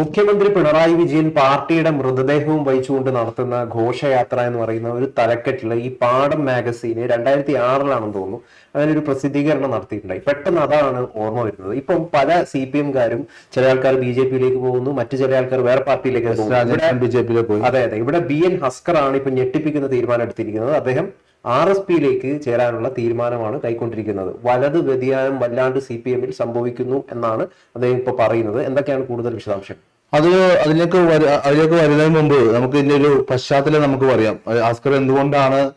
മുഖ്യമന്ത്രി പിണറായി വിജയൻ പാർട്ടിയുടെ മൃതദേഹവും വഹിച്ചുകൊണ്ട് നടത്തുന്ന ഘോഷയാത്ര എന്ന് പറയുന്ന ഒരു തലക്കെട്ടിൽ ഈ പാടം മാഗസീന് രണ്ടായിരത്തി ആറിലാണെന്ന് തോന്നുന്നു. അതിനൊരു പ്രസിദ്ധീകരണം നടത്തിയിട്ടുണ്ടായി. പെട്ടെന്ന് അതാണ് ഓർമ്മ വരുന്നത്. ഇപ്പം പല സി പി എംകാരും ചില ആൾക്കാർ ബി ജെ പിയിലേക്ക് പോകുന്നു. മറ്റു ചില ആൾക്കാർ വേറെ പാർട്ടിയിലേക്ക് പോകുന്നു. ബി ജെ പിയിലേക്ക് അതെ അതെ. ഇവിടെ ബി എൻ ഹസ്കർ ആണ് ഇപ്പൊ ഞെട്ടിപ്പിക്കുന്ന തീരുമാനം എടുത്തിരിക്കുന്നത്. അദ്ദേഹം ആർ എസ് പിയിലേക്ക് ചേരാനുള്ള തീരുമാനമാണ് കൈക്കൊണ്ടിരിക്കുന്നത്. വലത് വ്യതിയാനം വല്ലാണ്ട് സി പി എമ്മിൽ സംഭവിക്കുന്നു എന്നാണ് അദ്ദേഹം ഇപ്പൊ പറയുന്നത്. എന്തൊക്കെയാണ് കൂടുതൽ വിശദാംശം അത് അതിലേക്ക് അതിലേക്ക് വരുന്നതിന് മുമ്പ് നമുക്ക് ഇതിന്റെ ഒരു പശ്ചാത്തലം നമുക്ക് പറയാം. ആസ്കർ എന്തുകൊണ്ടാണ്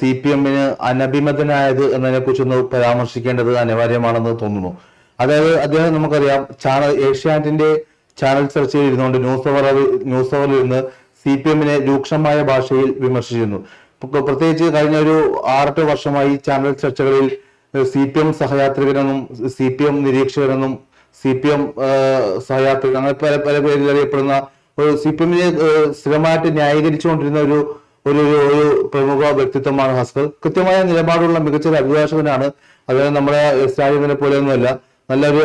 സി പി എമ്മിന് അനഭിമതനായത് എന്നതിനെ കുറിച്ചൊന്ന് പരാമർശിക്കേണ്ടത് അനിവാര്യമാണെന്ന് തോന്നുന്നു. അതായത് അദ്ദേഹം നമുക്കറിയാം ചാനൽ ഏഷ്യാനെറ്റിന്റെ ചാനൽ ചർച്ചയിൽ ഇരുന്നുകൊണ്ട് ന്യൂസ് അവർ ന്യൂസ് അവറിൽ ഇരുന്ന് സി പി എമ്മിനെ രൂക്ഷമായ ഭാഷയിൽ വിമർശിച്ചിരുന്നു. പ്ര- പ്രത്യേകിച്ച് കഴിഞ്ഞ ഒരു ആറെട്ട് വർഷമായി ചാനൽ ചർച്ചകളിൽ സി പി എം സഹയാത്രികരെന്നും സി പി എം നിരീക്ഷകരെന്നും സി പി എം സഹയാത്രികർ അങ്ങനെ പല പല പേരിൽ അറിയപ്പെടുന്ന ഒരു സി പി എമ്മിനെ സ്ഥിരമായിട്ട് ന്യായീകരിച്ചുകൊണ്ടിരുന്ന ഒരു ഒരു ഒരു- പ്രമുഖ വ്യക്തിത്വമാണ് ഹസ്കർ കൃത്യമായ നിലപാടുള്ള മികച്ച ഒരു അഭിഭാഷകനാണ് അതുപോലെ നമ്മുടെ സ്റ്റാലിനെ പോലെ പോലെയൊന്നുമല്ല നല്ലൊരു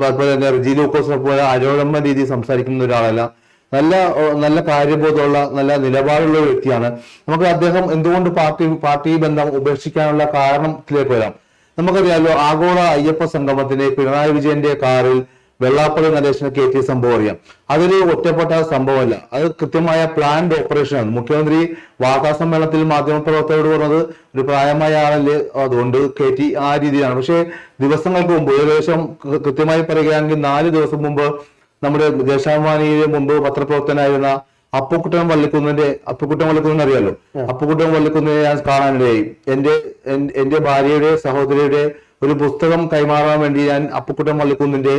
അതുപോലെ തന്നെ റിജി ലൂക്കോസിനെ പോലെ അരോഴമ്മ രീതിയിൽ സംസാരിക്കുന്ന ഒരാളല്ല. നല്ല നല്ല കാര്യബോധമുള്ള നല്ല നിലപാടുള്ള വ്യക്തിയാണ്. നമുക്ക് അദ്ദേഹം എന്തുകൊണ്ട് പാർട്ടി പാർട്ടി ബന്ധം ഉപേക്ഷിക്കാനുള്ള കാരണത്തിലേക്ക് വരാം? നമുക്കറിയാലോ ആഗോള അയ്യപ്പ സംഗമത്തിന് പിണറായി വിജയന്റെ കാറിൽ വെള്ളാപ്പള്ളി നടേശനെ കയറ്റിയ സംഭവം അറിയാം. അതൊരു ഒറ്റപ്പെട്ട സംഭവമല്ല. അത് കൃത്യമായ പ്ലാൻഡ് ഓപ്പറേഷൻ ആണ്. മുഖ്യമന്ത്രി വാർത്താ സമ്മേളനത്തിൽ മാധ്യമപ്രവർത്തകരോട് പറഞ്ഞത് ഒരു പ്രായമായ ആളല്ലേ അതുകൊണ്ട് കയറ്റി ആ രീതിയിലാണ്. പക്ഷേ ദിവസങ്ങൾക്ക് മുമ്പ് ഏകദേശം കൃത്യമായി പറയുകയാണെങ്കിൽ നാല് ദിവസം മുമ്പ് നമ്മുടെ ദേശാഭിമാനിയിലെ മുമ്പ് പത്രപ്രവർത്തനായിരുന്ന അപ്പുക്കുട്ടൻ വള്ളിക്കുന്നിന്റെ അപ്പുക്കുട്ടൻ വള്ളിക്കുന്നിനെ അറിയാലോ? അപ്പുക്കുട്ടൻ വള്ളിക്കുന്നതിനെ ഞാൻ കാണാനിടയായി എന്റെ എന്റെ ഭാര്യയുടെ സഹോദരിയുടെ ഒരു പുസ്തകം കൈമാറാൻ വേണ്ടി ഞാൻ അപ്പുക്കുട്ടൻ വള്ളിക്കുന്നിന്റെ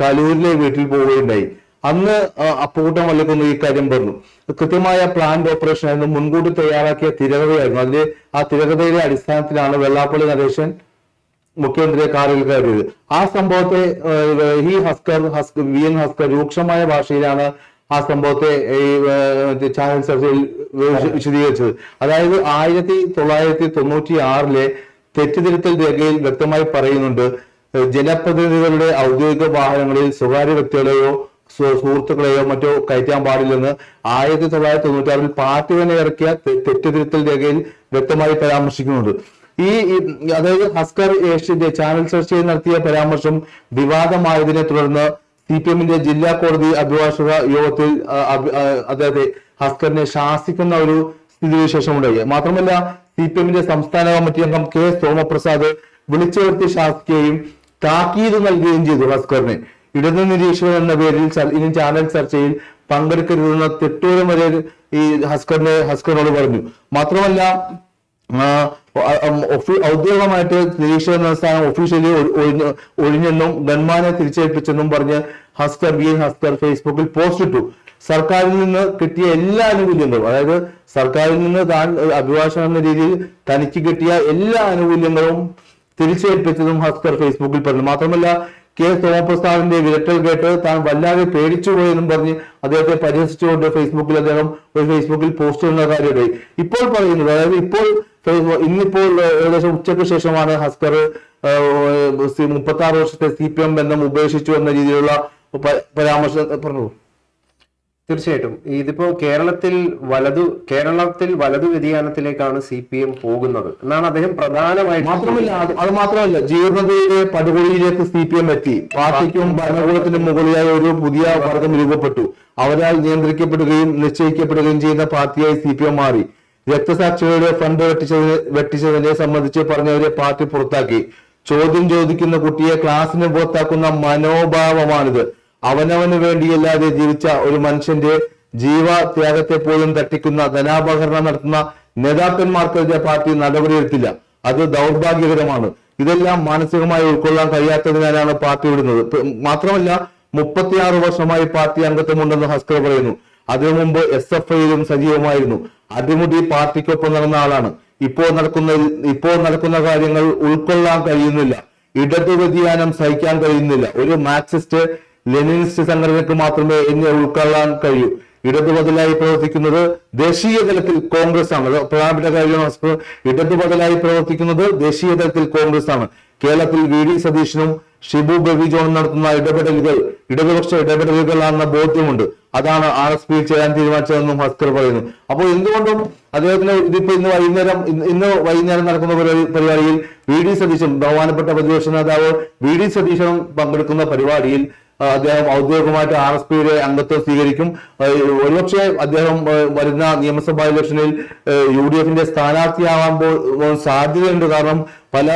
കലൂരിലെ വീട്ടിൽ പോവുകയുണ്ടായി. അന്ന് അപ്പുകൂട്ടം വള്ളിക്കുന്ന് ഈ കാര്യം പറഞ്ഞു. കൃത്യമായ പ്ലാന്റ് ഓപ്പറേഷൻ ആയിരുന്നു. മുൻകൂട്ടി തയ്യാറാക്കിയ തിരകഥയായിരുന്നു. അതിന്റെ ആ തിരകഥയുടെ അടിസ്ഥാനത്തിലാണ് വെള്ളാപ്പള്ളി നരേശൻ മുഖ്യമന്ത്രിയെ കാറിൽ കയറിയത്. ആ സംഭവത്തെ ഹി ഈ ഹസ്കർ ഹസ്കർ വി എൻ ഹസ്കർ രൂക്ഷമായ ഭാഷയിലാണ് ആ സംഭവത്തെ ഈ ചാനൽ ചർച്ചയിൽ വിശ- വിശദീകരിച്ചത്. അതായത് ആയിരത്തി തൊള്ളായിരത്തി തൊണ്ണൂറ്റി ആറിലെ തെറ്റിതിരുത്തൽ രേഖയിൽ വ്യക്തമായി പറയുന്നുണ്ട് ജനപ്രതിനിധികളുടെ ഔദ്യോഗിക വാഹനങ്ങളിൽ സ്വകാര്യ വ്യക്തികളെയോ സുഹൃത്തുക്കളെയോ മറ്റോ കയറ്റാൻ പാടില്ലെന്ന് ആയിരത്തി തൊള്ളായിരത്തി തൊണ്ണൂറ്റി ആറിൽ പാർട്ടി തന്നെ ഇറക്കിയ തെറ്റിതിരുത്തൽ രേഖയിൽ വ്യക്തമായി പരാമർശിക്കുന്നുണ്ട്. ഈ ഈ- അതായത് ഹസ്കർ ഏഷ്യന്റെ ചാനൽ ചർച്ചയിൽ നടത്തിയ പരാമർശം വിവാദമായതിനെ തുടർന്ന് സി പി എമ്മിന്റെ ജില്ലാ കോടതി അഭിഭാഷക യോഗത്തിൽ അദ്ദേഹത്തെ ഹസ്കറിനെ ശാസിക്കുന്ന ഒരു സ്ഥിതിവിശേഷം ഉണ്ടായി മാത്രമല്ല സി പി എമ്മിന്റെ സംസ്ഥാന കമ്മിറ്റി അംഗം കെ. സോമപ്രസാദ് വിളിച്ചു വരുത്തി ശാസിക്കുകയും താക്കീത് നൽകുകയും ചെയ്തു ഹസ്കറിനെ. ഇടതു നിരീക്ഷകൻ എന്ന പേരിൽ ഇനി ചാനൽ ചർച്ചയിൽ പങ്കെടുക്കരുതെന്ന തെട്ടൂരം വരെ ഈ ഹസ്കറിനെ ഹസ്കറിനോട് പറഞ്ഞു. മാത്രമല്ല ഔദ്യോഗികമായിട്ട് നിരീക്ഷകൻ എന്ന സ്ഥാനം ഒഫീഷ്യലി ഒഴിഞ്ഞ് ഒഴിഞ്ഞെന്നും ഗൺമാനെ തിരിച്ചേൽപ്പിച്ചെന്നും പറഞ്ഞ് ഹസ്കർ ബി ഹസ്കർ ഫേസ്ബുക്കിൽ പോസ്റ്റ് ഇട്ടു. സർക്കാരിൽ നിന്ന് കിട്ടിയ എല്ലാ ആനുകൂല്യങ്ങളും അതായത് സർക്കാരിൽ നിന്ന് താൻ അഭിഭാഷകൻ എന്ന രീതിയിൽ തനിക്ക് കിട്ടിയ എല്ലാ ആനുകൂല്യങ്ങളും തിരിച്ചേൽപ്പിച്ചതും ഹസ്കർ ഫേസ്ബുക്കിൽ പറഞ്ഞു. മാത്രമല്ല കെ സോമപ്രസാദിന്റെ വിരട്ടൽ കേട്ട് താൻ വല്ലാതെ പേടിച്ചുപോയെന്നും പറഞ്ഞ് അദ്ദേഹത്തെ പരിഹസിച്ചുകൊണ്ട് ഫേസ്ബുക്കിൽ അദ്ദേഹം ഒരു ഫേസ്ബുക്കിൽ പോസ്റ്റ് ചെയ്യുന്ന കാര്യമായി ഇപ്പോൾ പറയുന്നത് അതായത് ഇപ്പോൾ ഇന്നിപ്പോൾ ഏകദേശം ഉച്ചയ്ക്ക് ശേഷമാണ് ഹസ്കർ മുപ്പത്തി ആറ് വർഷത്തെ സി പി എം ബന്ധം ഉപേക്ഷിച്ചു എന്ന രീതിയിലുള്ള പരാമർശം പറഞ്ഞു? തീർച്ചയായിട്ടും. ഇതിപ്പോ കേരളത്തിൽ വലതു കേരളത്തിൽ വലതു വ്യതിയാനത്തിലേക്കാണ് സി പി എം പോകുന്നത് എന്നാണ് അദ്ദേഹം പ്രധാനമായിട്ട് മാത്രമല്ല അത് മാത്രമല്ല ജീർണതയുടെ പടുകുഴിയിലേക്ക് സി പി എം എത്തി. പാർട്ടിക്കും ഭരണകൂടത്തിനും മുകളിലായി ഒരു പുതിയ വർഗം രൂപപ്പെട്ടു. അവരാൽ നിയന്ത്രിക്കപ്പെടുകയും നിശ്ചയിക്കപ്പെടുകയും ചെയ്യുന്ന പാർട്ടിയായി സി പി എം മാറി. രക്തസാക്ഷികളുടെ ഫണ്ട് വെട്ടിച്ചത് വെട്ടിച്ചതിനെ സംബന്ധിച്ച് പറഞ്ഞവരെ പാർട്ടി പുറത്താക്കി. ചോദ്യം ചോദിക്കുന്ന കുട്ടിയെ ക്ലാസ്സിന് പുറത്താക്കുന്ന മനോഭാവമാണിത്. അവനവന് വേണ്ടിയല്ലാതെ ജീവിച്ച ഒരു മനുഷ്യന്റെ ജീവത്യാഗത്തെ പോലും തട്ടിക്കുന്ന ധനാപഹരണം നടത്തുന്ന നേതാക്കന്മാർക്കെതിരെ പാർട്ടി നടപടിയെടുത്തില്ല. അത് ദൗർഭാഗ്യകരമാണ്. ഇതെല്ലാം മാനസികമായി ഉൾക്കൊള്ളാൻ കഴിയാത്തതിനാലാണ് പാർട്ടി വിടുന്നത്. മാത്രമല്ല മുപ്പത്തിയാറ് വർഷമായി പാർട്ടി അംഗത്വമുണ്ടെന്ന് ഹസ്കർ പറയുന്നു. അതിനു മുമ്പ് എസ് എഫ് ഐയിലും സജീവമായിരുന്നു. അടിമുടി പാർട്ടിക്കൊപ്പം നടന്ന ആളാണ്. ഇപ്പോൾ നടക്കുന്ന ഇപ്പോൾ നടക്കുന്ന കാര്യങ്ങൾ ഉൾക്കൊള്ളാൻ കഴിയുന്നില്ല. ഇടതു വ്യതിയാനം സഹിക്കാൻ കഴിയുന്നില്ല. ഒരു മാർക്സിസ്റ്റ് ലെനിനിസ്റ്റ് സംഘടനയ്ക്ക് മാത്രമേ എന്നെ ഉൾക്കൊള്ളാൻ കഴിയൂ. ഇടതു ബദലായി പ്രവർത്തിക്കുന്നത് ദേശീയ തലത്തിൽ കോൺഗ്രസ് ആണ്. പ്രധാനപ്പെട്ട കാര്യമാണ് ഹസ്കർ. പ്രവർത്തിക്കുന്നത് ദേശീയ തലത്തിൽ കോൺഗ്രസ് ആണ്. കേരളത്തിൽ വി ഡി സതീശനും ഷിബു ബവി ജോൺ നടത്തുന്ന ഇടപെടലുകൾ ഇടതുപക്ഷ ഇടപെടലുകളാണെന്ന ബോധ്യമുണ്ട്. അതാണ് ആർ എസ് പി ചെയ്യാൻ തീരുമാനിച്ചതെന്നും ഹസ്കർ പറയുന്നു. അപ്പോൾ എന്തുകൊണ്ടും അദ്ദേഹത്തിന് ഇതിപ്പോ ഇന്ന് വൈകുന്നേരം ഇന്ന് വൈകുന്നേരം നടക്കുന്ന പരിപാടിയിൽ വി ഡി സതീശൻ ബഹുമാനപ്പെട്ട പ്രതിപക്ഷ നേതാവ് വി ഡി സതീശനും പങ്കെടുക്കുന്ന പരിപാടിയിൽ അദ്ദേഹം ഔദ്യോഗികമായിട്ട് ആർ എസ് പിയുടെ അംഗത്വം സ്വീകരിക്കും. ഒരുപക്ഷെ അദ്ദേഹം വരുന്ന നിയമസഭാ ഇലക്ഷനിൽ യു ഡി എഫിന്റെ സ്ഥാനാർത്ഥിയാവാൻ സാധ്യതയുണ്ട്. കാരണം പല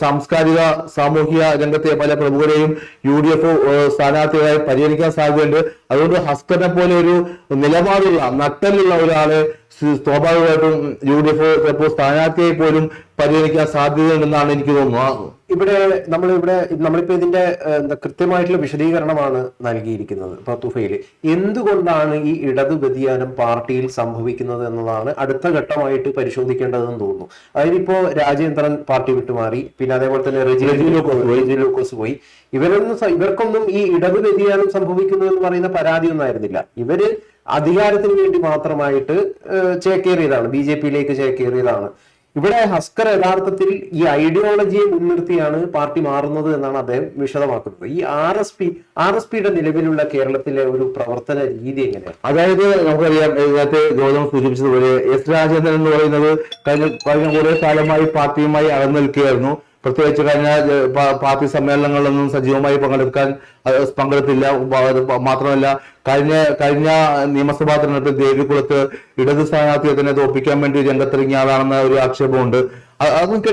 സാംസ്കാരിക സാമൂഹിക രംഗത്തെ പല പ്രമുഖരെയും യു ഡി എഫ് സ്ഥാനാർത്ഥികളായി പരിഗണിക്കാൻ സാധ്യതയുണ്ട്. അതുകൊണ്ട് ഹസ്കറിനെ പോലെ ഒരു നിലപാടുള്ള നട്ടലുള്ള ഒരാളെ സ്വാഭാവികമായിട്ടും യു ഡി എഫ് ചിലപ്പോൾ സ്ഥാനാർത്ഥിയെ പോലും പരിഗണിക്കാൻ സാധ്യതയുണ്ടെന്നാണ് എനിക്ക് തോന്നുന്നത് ഇവിടെ നമ്മൾ ഇവിടെ നമ്മളിപ്പോ ഇതിന്റെ എന്താ കൃത്യമായിട്ടുള്ള വിശദീകരണമാണ് നൽകിയിരിക്കുന്നത് ഇപ്പൊ എന്തുകൊണ്ടാണ് ഈ ഇടതു വ്യതിയാനം പാർട്ടിയിൽ സംഭവിക്കുന്നത് എന്നതാണ് അടുത്ത ഘട്ടമായിട്ട് പരിശോധിക്കേണ്ടതെന്ന് തോന്നുന്നു. അതായത് ഇപ്പോ രാജേന്ദ്രൻ പാർട്ടി വിട്ടുമാറി പിന്നെ അതേപോലെ തന്നെ റെജി റെജി ലൂക്കോസ് പോയി. പോയി. ഇവരൊന്നും ഇവർക്കൊന്നും ഈ ഇടതു വ്യതിയാനം സംഭവിക്കുന്നു എന്ന് പറയുന്ന പരാതി ഒന്നായിരുന്നില്ല ഇവർ അധികാരത്തിന് വേണ്ടി മാത്രമായിട്ട് ചേക്കേറിയതാണ്. ബി ജെ പിയിലേക്ക് ചേക്കേറിയതാണ്. ഇവിടെ ഹസ്കർ യഥാർത്ഥത്തിൽ ഈ ഐഡിയോളജിയെ മുൻനിർത്തിയാണ് പാർട്ടി മാറുന്നത് എന്നാണ് അദ്ദേഹം വിശദമാക്കുന്നത്. ഈ R S P R S പിയുടെ നിലവിലുള്ള കേരളത്തിലെ ഒരു പ്രവർത്തന രീതി എങ്ങനെയാണ്? അതായത് നമുക്കറിയാം നേരത്തെ ഗൗതം സൂചിപ്പിച്ചതുപോലെ എസ് രാജേന്ദ്രൻ എന്ന് പറയുന്നത് കഴിഞ്ഞ കഴിഞ്ഞ കുറെ കാലമായി പാർട്ടിയുമായി അകന്നു നിൽക്കുകയായിരുന്നു. പ്രത്യേകിച്ച് കഴിഞ്ഞ പാർട്ടി സമ്മേളനങ്ങളിലൊന്നും സജീവമായി പങ്കെടുക്കാൻ പങ്കെടുത്തില്ല. മാത്രമല്ല കഴിഞ്ഞ കഴിഞ്ഞ നിയമസഭാ തെരഞ്ഞെടുപ്പിൽ ദേവികുളത്ത് ഇടത് സ്ഥാനാർത്ഥിയെ തന്നെ തോപ്പിക്കാൻ വേണ്ടി രംഗത്തിറങ്ങിയ ആളാണെന്ന ഒരു ആക്ഷേപമുണ്ട്. അതൊക്കെ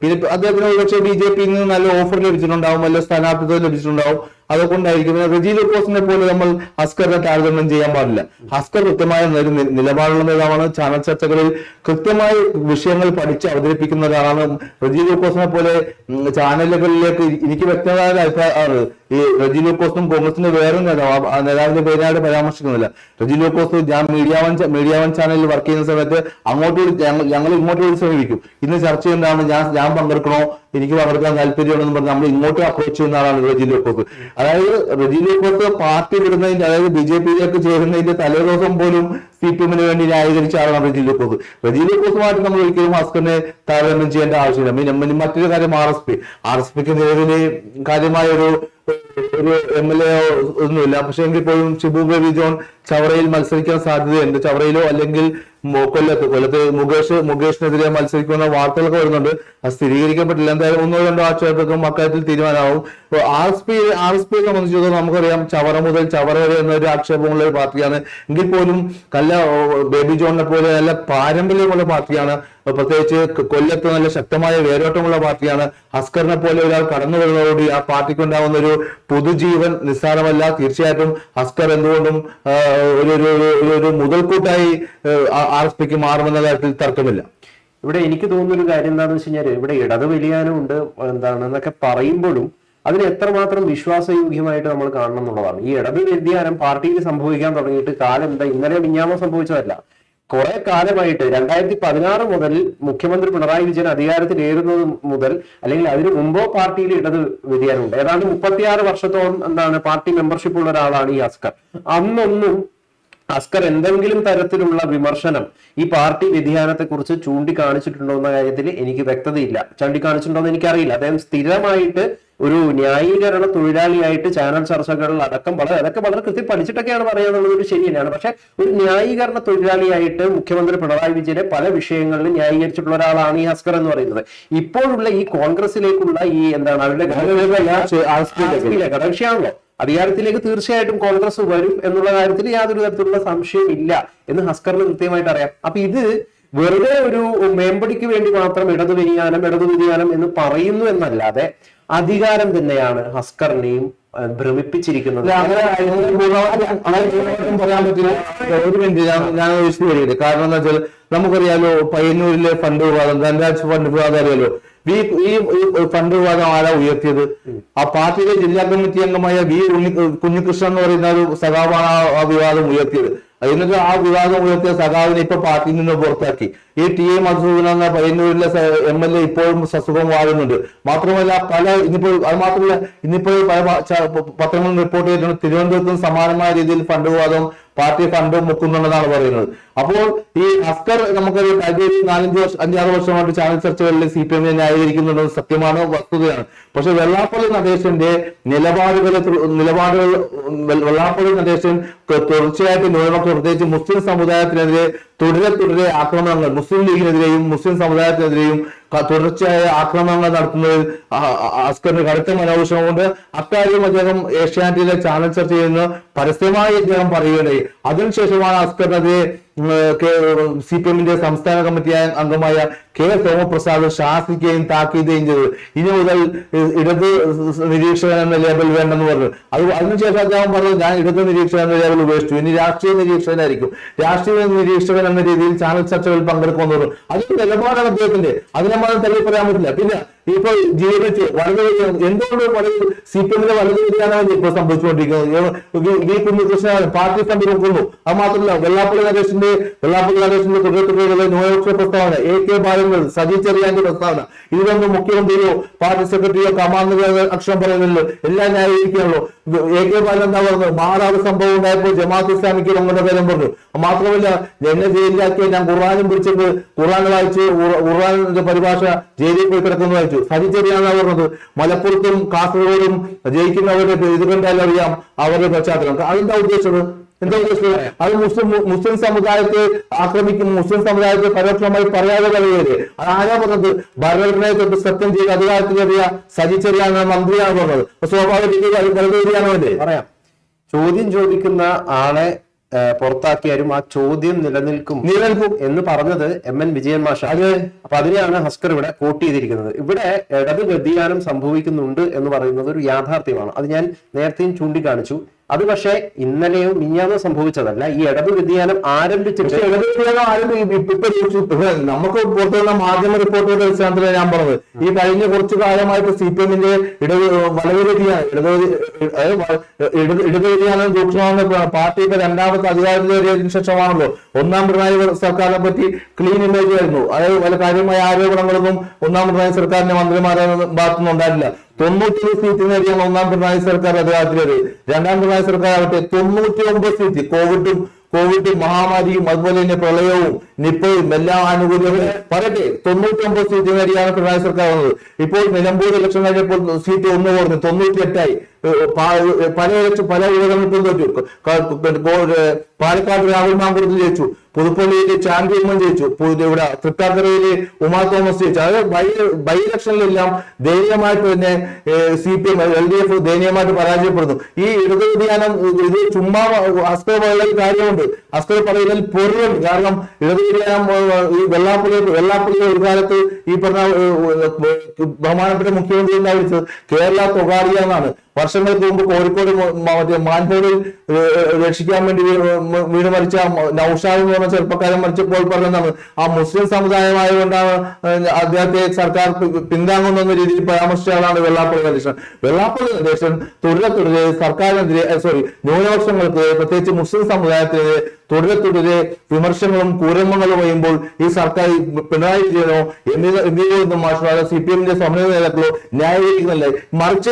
പിന്നെ അദ്ദേഹത്തിന് ഒരുപക്ഷെ ബി ജെ പിയിൽ നിന്ന് നല്ല ഓഫർ ലഭിച്ചിട്ടുണ്ടാവും നല്ല സ്ഥാനാർത്ഥിത്വം ലഭിച്ചിട്ടുണ്ടാവും. അതുകൊണ്ടായിരിക്കും. റെജി ലൂക്കോസിനെ പോലെ നമ്മൾ ഹസ്കറിനെ താരതമ്യം ചെയ്യാൻ പാടില്ല. ഹസ്കർ കൃത്യമായ നിലപാടുള്ള നേതാവാണ്. ചാനൽ ചർച്ചകളിൽ കൃത്യമായ വിഷയങ്ങൾ പഠിച്ച് അവതരിപ്പിക്കുന്ന ഒരാളാണ് റെജി ലൂക്കോസിനെ പോലെ ചാനലുകളിലേക്ക് എനിക്ക് വ്യക്തമായ അഭിപ്രായമാണ് ഈ റെജി ലൂക്കോസും കോൺഗ്രസിന്റെ വേറെ നേതാവ് ആ- നേതാവിന്റെ പേരായിട്ട് പരാമർശിക്കുന്നില്ല. റെജി ലൂക്കോസ് ഞാൻ മീഡിയ വൺ മീഡിയ വൺ ചാനലിൽ വർക്ക് ചെയ്യുന്ന സമയത്ത് അങ്ങോട്ട് ഞങ്ങൾ- ഇങ്ങോട്ട് വിളിച്ച് സമീപിക്കും ഇന്ന് ചർച്ച എന്താണ് ഞാൻ ഞാൻ പങ്കെടുക്കണോ? എനിക്ക് പങ്കെടുക്കാൻ താല്പര്യമുണ്ടെന്ന് പറഞ്ഞ് നമ്മൾ ഇങ്ങോട്ട് അപ്രോച്ച് ചെയ്യുന്ന ആളാണ് റെജി ലൂക്കോസ്. അതായത് റെജി ലൂക്കോസ് പാർട്ടി വിടുന്നതിന്റെ അതായത് ബി ജെ പിയിലേക്ക് ചേരുന്നതിന്റെ തലേദിവസം പോലും സി പി എമ്മിന് വേണ്ടി ന്യായീകരിച്ച ആളാണ് റെജി ലൂക്കോസ് റെജി നമ്മൾ ഒരിക്കലും ഭാസ്കറിനെ താരതമ്യം ചെയ്യേണ്ട ആവശ്യമില്ല. പിന്നെ മറ്റൊരു കാര്യം R S P. R S പിക്ക് നിലവിലെ കാര്യമായ ഒരു ഒരു എം എൽ എ ഒന്നുമില്ല. പക്ഷെ എങ്കിൽ പോലും ഷിബു ബേബി ജോൺ ചവറയിൽ മത്സരിക്കാൻ സാധ്യതയുണ്ട്. ചവറയിലോ അല്ലെങ്കിൽ കൊല്ലത്ത് കൊല്ലത്ത് മുകേഷ് മുകേഷിനെതിരെ മത്സരിക്കുന്ന വാർത്തകളൊക്കെ വരുന്നുണ്ട്. അത് സ്ഥിരീകരിക്കപ്പെട്ടില്ല എന്തായാലും ഒന്നോ രണ്ടോ ആഴ്ചകൾക്കും അക്കാര്യത്തിൽ തീരുമാനമാവും. R S P R S പിയെ സംബന്ധിച്ചിടത്തോളം നമുക്കറിയാം ചവറ മുതൽ ചവറ വരെ എന്നൊരു ആക്ഷേപമുള്ള ഒരു പാർട്ടിയാണ്. എങ്കിൽ പോലും കല്ല ബേബി ജോണിനെ പോലെ നല്ല പാരമ്പര്യമുള്ള പാർട്ടിയാണ്. പ്രത്യേകിച്ച് കൊല്ലത്ത് നല്ല ശക്തമായ വേരോട്ടമുള്ള പാർട്ടിയാണ്. ഹസ്കറിനെ പോലെ ഒരാൾ കടന്നു വരുന്നതോടുകൂടി ആ പാർട്ടിക്ക് ഉണ്ടാകുന്ന ഒരു പുതുജീവൻ നിസ്സാരമല്ല. തീർച്ചയായിട്ടും ഹസ്കർ എന്തുകൊണ്ടും ഒരു ഒരു മുതൽക്കൂട്ടായി ആർ എസ് പിക്ക് മാറുമെന്ന കാര്യത്തിൽ തർക്കമില്ല. ഇവിടെ എനിക്ക് തോന്നുന്ന ഒരു കാര്യം എന്താണെന്ന് വെച്ച് കഴിഞ്ഞാൽ ഇവിടെ ഇടത് വലിയാനും ഉണ്ട് എന്താണ് എന്നൊക്കെ പറയുമ്പോഴും അതിന് എത്രമാത്രം വിശ്വാസയോഗ്യമായിട്ട് നമ്മൾ കാണണം എന്നുള്ളതാണ്. ഈ ഇടത് വ്യതിയാനം പാർട്ടിയിൽ സംഭവിക്കാൻ തുടങ്ങിയിട്ട് കാലം എന്താ ഇന്നലെ മിഞ്ഞാമോ സംഭവിച്ചതല്ല. കുറെ കാലമായിട്ട് രണ്ടായിരത്തി പതിനാറ് മുതൽ മുഖ്യമന്ത്രി പിണറായി വിജയൻ അധികാരത്തിലേറുന്നത് മുതൽ അല്ലെങ്കിൽ അതിനു മുമ്പോ പാർട്ടിയിൽ ഇടത് വ്യതിയാനമുണ്ട്. ഏതാണ്ട് മുപ്പത്തിയാറ് വർഷത്തോളം എന്താണ് പാർട്ടി മെമ്പർഷിപ്പ് ഉള്ള ഒരാളാണ് ഈ അസ്കർ. അന്നൊന്നും അസ്കർ എന്തെങ്കിലും തരത്തിലുള്ള വിമർശനം ഈ പാർട്ടി വ്യതിയാനത്തെ കുറിച്ച് ചൂണ്ടിക്കാണിച്ചിട്ടുണ്ടോ എന്ന കാര്യത്തിൽ എനിക്ക് വ്യക്തതയില്ല. ചൂണ്ടിക്കാണിച്ചിട്ടുണ്ടോ എന്ന് എനിക്കറിയില്ല. അദ്ദേഹം സ്ഥിരമായിട്ട് ഒരു ന്യായീകരണ തൊഴിലാളിയായിട്ട് ചാനൽ ചർച്ചകളിൽ അടക്കം വളരെ അതൊക്കെ വളരെ കൃത്യം പഠിച്ചിട്ടൊക്കെയാണ് പറയാന്നുള്ളത് ഒരു ശരി തന്നെയാണ് പക്ഷെ ഒരു ന്യായീകരണ തൊഴിലാളിയായിട്ട് മുഖ്യമന്ത്രി പിണറായി വിജയനെ പല വിഷയങ്ങളിലും ന്യായീകരിച്ചിട്ടുള്ള ഒരാളാണ് ഈ അസ്കർ എന്ന് പറയുന്നത്. ഇപ്പോഴുള്ള ഈ കോൺഗ്രസിലേക്കുള്ള ഈ എന്താണ് അവരുടെ ഘടകകക്ഷിയാണല്ലോ. അധികാരത്തിലേക്ക് തീർച്ചയായിട്ടും കോൺഗ്രസ് വരും എന്നുള്ള കാര്യത്തിൽ യാതൊരു തരത്തിലുള്ള സംശയം ഇല്ല എന്ന് ഹസ്കറിന് കൃത്യമായിട്ട് അറിയാം. അപ്പൊ ഇത് വെറുതെ ഒരു മേമ്പടിക്ക് വേണ്ടി മാത്രം ഇടതു വ്യതിയാനം ഇടതു വ്യതിയാനം എന്ന് പറയുന്നു എന്നല്ലാതെ അധികാരം തന്നെയാണ് ഹസ്കറിനെയും ഭ്രമിപ്പിച്ചിരിക്കുന്നത്. ഞാൻ വിശദീകരിക്കട്ടെ കാരണം എന്താ വെച്ചാൽ നമുക്കറിയാലോ പയ്യന്നൂരിലെ ഫണ്ട് വിവാദം ധനരാജ് ഫണ്ട് വിവാദം അറിയാലോ? ഈ ഈ ഫണ്ട് വിവാദം ആരാ ഉയർത്തിയത്? ആ പാർട്ടിയിലെ ജില്ലാ കമ്മിറ്റി അംഗമായ വി ഉണ്ണി കുഞ്ഞികൃഷ്ണൻ എന്ന് പറയുന്ന ഒരു സഖാവാണ് ആ വിവാദം ഉയർത്തിയത്. എന്നിട്ട് ആ വിവാദം ഉയർത്തിയ സഖാവിനെ ഇപ്പൊ പാർട്ടിയിൽ നിന്ന് പുറത്താക്കി. ഈ ടി എ മധുസൂദൻ എന്ന പയ്യന്നൂരിലെ എം എൽ എ ഇപ്പോഴും സസുഖം വാഴുന്നുണ്ട്. മാത്രമല്ല പല ഇന്നിപ്പോൾ അത് മാത്രമല്ല ഇന്നിപ്പോൾ പല പത്രങ്ങളും റിപ്പോർട്ട് ചെയ്തിട്ടുണ്ട്. തിരുവനന്തപുരത്തും സമാനമായ രീതിയിൽ ഫണ്ട് വിവാദം പാർട്ടി ഫണ്ട് മുക്കുന്നുണ്ടെന്നാണ് പറയുന്നത്. അപ്പോൾ ഈ അസ്കർ നമുക്കൊരു കഴിഞ്ഞ നാലഞ്ച് വർഷം അഞ്ചാറ് വർഷമായിട്ട് ചാനൽ ചർച്ചകളിൽ സി പി എമ്മിനെ ന്യായീകരിക്കുന്നുള്ളത് സത്യമാണ് വസ്തുതയാണ്. പക്ഷെ വെള്ളാപ്പള്ളി നടേശന്റെ നിലപാടുകളെ തു- നിലപാടുകൾ വെള്ളാപ്പള്ളി നടേശൻ തുടർച്ചയായിട്ട് ന്യൂനപക്ഷം പ്രത്യേകിച്ച് മുസ്ലിം സമുദായത്തിനെതിരെ തുടരെ തുടരെ ആക്രമണങ്ങൾ മുസ്ലിം ലീഗിനെതിരെയും മുസ്ലിം സമുദായത്തിനെതിരെയും തുടർച്ചയായ ആക്രമണങ്ങൾ ആ- അസ്കറിന് കടുത്ത കൊണ്ട് അക്കാര്യം അദ്ദേഹം ഏഷ്യാനെറ്റിലെ ചാനൽ ചർച്ച ചെയ്യുന്ന. പരസ്യമായി അദ്ദേഹം പറയുകയുണ്ടായി. അതിനുശേഷമാണ് അസ്കറിനെതിരെ സി പി എമ്മിന്റെ സംസ്ഥാന കമ്മിറ്റി അംഗമായ കെ സോമപ്രസാദ് ശാസിക്കുകയും താക്കീതുകയും ചെയ്തത് ഇനി മുതൽ ഇടത് നിരീക്ഷകൻ എന്ന ലേബൽ വേണ്ടെന്ന് പറഞ്ഞു. അത് അതിനുശേഷം അദ്ദേഹം പറഞ്ഞു ഞാൻ ഇടത് നിരീക്ഷകൻ എന്ന ലേബൽ ഉപേക്ഷിച്ചു. ഇനി രാഷ്ട്രീയ നിരീക്ഷകനായിരിക്കും. രാഷ്ട്രീയ നിരീക്ഷകൻ എന്ന രീതിയിൽ ചാനൽ ചർച്ചകളിൽ പങ്കെടുക്കുമെന്ന് പറഞ്ഞു. അതൊരു നിലപാടാണ് അദ്ദേഹത്തിന്റെ. അതിനെ മാത്രം തള്ളി പറയാൻ പറ്റില്ല. പിന്നെ ഇപ്പൊ ജീവിച്ച് വലത് എന്തുകൊണ്ട് വലത് സി പി എമ്മിന്റെ വലതു വ്യതിയാനമാണ് ഇപ്പോൾ സംഭവിച്ചുകൊണ്ടിരിക്കുന്നത്? വി- കുഞ്ഞികൃഷ്ണൻ പാർട്ടി ഫണ്ട് നോക്കുന്നു അത് മാത്രമല്ല വെള്ളാപ്പള്ളി നരേഷിന്റെ വെള്ളാപ്പള്ളി നരേഷിന്റെ തുടരെ ന്യൂനപക്ഷ പ്രസ്താവന എ കെ ബാലങ്ങൾ സജി ചെറിയാന്റെ പ്രസ്താവന ഇതിലൊന്നും മുഖ്യമന്ത്രിയോ പാർട്ടി സെക്രട്ടറിയോ കമാൻഡർ അക്ഷരം പറയുന്നില്ലല്ലോ എല്ലാം ന്യായീകരിക്കുകയാണല്ലോ. എ കെ ബാലൻ എന്താ പറഞ്ഞത്? മാറാവ് സംഭവം ഉണ്ടായപ്പോൾ ജമാഅത്ത് ഇസ്ലാമിക്ക് നമ്മുടെ കാര്യം പറഞ്ഞു. മാത്രമല്ല എന്നെ ജയിലിലാക്കിയ ഞാൻ ഖുർആാനും പിടിച്ചിട്ട് ഖുർആൻ വായിച്ച് ഖുർആാനിന്റെ പരിഭാഷ ജയിലിൽ പോയി കിടക്കുന്നു വായിച്ചു സജി ചെറിയാണ് പറഞ്ഞത്. മലപ്പുറത്തും കാസർഗോഡും ജയിക്കുന്നവരുടെ ഇത് കണ്ടാൽ അറിയാം അവരുടെ പശ്ചാത്തലം. അതെന്താ ഉദ്ദേശിച്ചത്? എന്താ ഉദ്ദേശിച്ചത്? അത് മുസ്ലിം മുസ്ലിം സമുദായത്തെ ആക്രമിക്കും. മുസ്ലിം സമുദായത്തെ പരോക്ഷമായി പറയാതെ പറയുകയല്ലേ അത് ആരാ പറഞ്ഞത്? ഭരണഘടനയെ തൊട്ട് സത്യം ചെയ്ത് അധികാരത്തിലേറിയ സജി ചെറിയാണ് മന്ത്രിയാണ് പറഞ്ഞത്. സ്വാഭാവിക രീതിയിൽ അത് പറയാം. ചോദ്യം ചോദിക്കുന്ന ആളെ പുറത്താക്കിയാലും ആ ചോദ്യം നിലനിൽക്കും നിലനിൽക്കും. എന്ന് പറഞ്ഞത് എം എൻ വിജയൻ മാഷ അത്. അപ്പൊ അതിനെയാണ് ഹസ്കർ ഇവിടെ കോട്ട് ചെയ്തിരിക്കുന്നത്. ഇവിടെ ഇടത് വ്യതിയാനം സംഭവിക്കുന്നുണ്ട് എന്ന് പറയുന്നത് ഒരു യാഥാർത്ഥ്യമാണ്. അത് ഞാൻ നേരത്തെയും ചൂണ്ടിക്കാണിച്ചു. അത് പക്ഷേ ഇന്നലെയോ മിഞ്ഞാന്നോ സംഭവിച്ചതല്ല. ഈ ഇടതു വ്യതിയാനം ആരംഭിച്ചിട്ട് നമുക്ക് പുറത്തുവന്ന മാധ്യമ റിപ്പോർട്ടുകളുടെ അടിസ്ഥാനത്തിലാണ് ഞാൻ പറഞ്ഞത്. ഈ കഴിഞ്ഞ കുറച്ചു കാലമായിട്ട് സി പി എമ്മിന്റെ ഇടത് വലതുവരിയാണ് ഇടത് ഇടതു വ്യതിയാനം ഇടത് ഇടതുവരിയാണ് രൂക്ഷമാണെന്ന് പ- പാർട്ടി ഇപ്പൊ രണ്ടാമത്തെ അധികാരത്തിലേറിയതിനു ശേഷമാണല്ലോ. ഒന്നാം പിണറായി സർക്കാരിനെ പറ്റി ക്ലീൻ ഇമേജ് ആയിരുന്നു. അതായത് പല കാര്യമായ ആരോപണങ്ങളൊന്നും ഒന്നാം പിണറായി സർക്കാരിന്റെ മന്ത്രിമാരുടെ ഭാഗത്തുനിന്ന് ഉണ്ടായിട്ടില്ല. തൊണ്ണൂറ്റി സീറ്റ് നേടിയാണ് ഒന്നാം പിണറായി സർക്കാർ അധികാരത്തിലേറി രണ്ടാം പിണറായി സർക്കാർ ആവട്ടെ തൊണ്ണൂറ്റി ഒമ്പത് സീറ്റ് കോവിഡും കോവിഡ് മഹാമാരിയും അതുപോലെ തന്നെ പ്രളയവും നിപ്പയും എല്ലാ ആനുകൂല്യങ്ങളും പറയട്ടെ തൊണ്ണൂറ്റി ഒമ്പത് സീറ്റ് നേടിയാണ് പിണറായി സർക്കാർ വന്നത്. ഇപ്പോൾ നിലമ്പൂർ ഇലക്ഷൻ കഴിഞ്ഞപ്പോൾ സീറ്റ് ഒന്ന് കുറഞ്ഞു തൊണ്ണൂറ്റി എട്ടായി പല ഇലക്ഷൻ പല ഉപതെരഞ്ഞെടുപ്പും തോറ്റു. പാലക്കാട് രാഹുൽ മാങ്കുളത്ത് ജയിച്ചു. പുതുപ്പള്ളിയിൽ ഉമ്മൻ ജയിച്ചു. ഇവിടെ തൃക്കാക്കരയിൽ ഉമാ തോമസ് ജയിച്ചു. അതായത് ബൈ ഇലക്ഷനിലെല്ലാം ദയനീയമായിട്ട് തന്നെ C P M L D F ദയനീയമായിട്ട് പരാജയപ്പെടുന്നു. ഈ ഇടത് വ്യതിയാനം ഇത് ചുമ്മാ അസ്കർ പറയുന്ന കാര്യമുണ്ട്. അസ്കർ പറയുന്നതിൽ പൊരുളുണ്ട്. കാരണം ഇടത് വ്യതിയാനം ഈ വെള്ളാപ്പള്ളി വെള്ളാപ്പള്ളി ഒരു കാലത്ത് ഈ പറഞ്ഞ ബഹുമാനപ്പെട്ട മുഖ്യമന്ത്രി വിളിച്ചത്? കേരള തൊഗാഡിയ എന്നാണ്. വർഷങ്ങൾക്ക് മുമ്പ് കോഴിക്കോട് മറ്റേ മാൻപോടിൽ രക്ഷിക്കാൻ വേണ്ടി വീട് മരിച്ച നൌഷാദ് എന്ന് പറഞ്ഞ ചെറുപ്പക്കാരൻ മരിച്ചപ്പോൾ പറഞ്ഞതാണ്. ആ മുസ്ലിം സമുദായമായ കൊണ്ടാണ് അദ്ദേഹത്തെ സർക്കാർ പിന്താങ്ങുന്ന രീതിയിൽ പരാമർശിച്ച ആളാണ് വെള്ളാപ്പള്ളി നടേശൻ വെള്ളാപ്പള്ളി നടേശൻ തുടരെ തുടരെ സർക്കാരിനെതിരെ സോറി ന്യൂനപക്ഷങ്ങൾക്ക് പ്രത്യേകിച്ച് മുസ്ലിം സമുദായത്തിനെതിരെ തുടരെ തുടരെ വിമർശനങ്ങളും കൂരങ്ങളും വയ്യുമ്പോൾ ഈ സർക്കാർ പിണറായി വിജയനോ എന്നിവ എന്നിവയൊന്നും മാഷോ സി പി എമ്മിന്റെ സമന്വയ നേതാക്കളോ ന്യായീകരിക്കുന്നില്ല. മറിച്ച്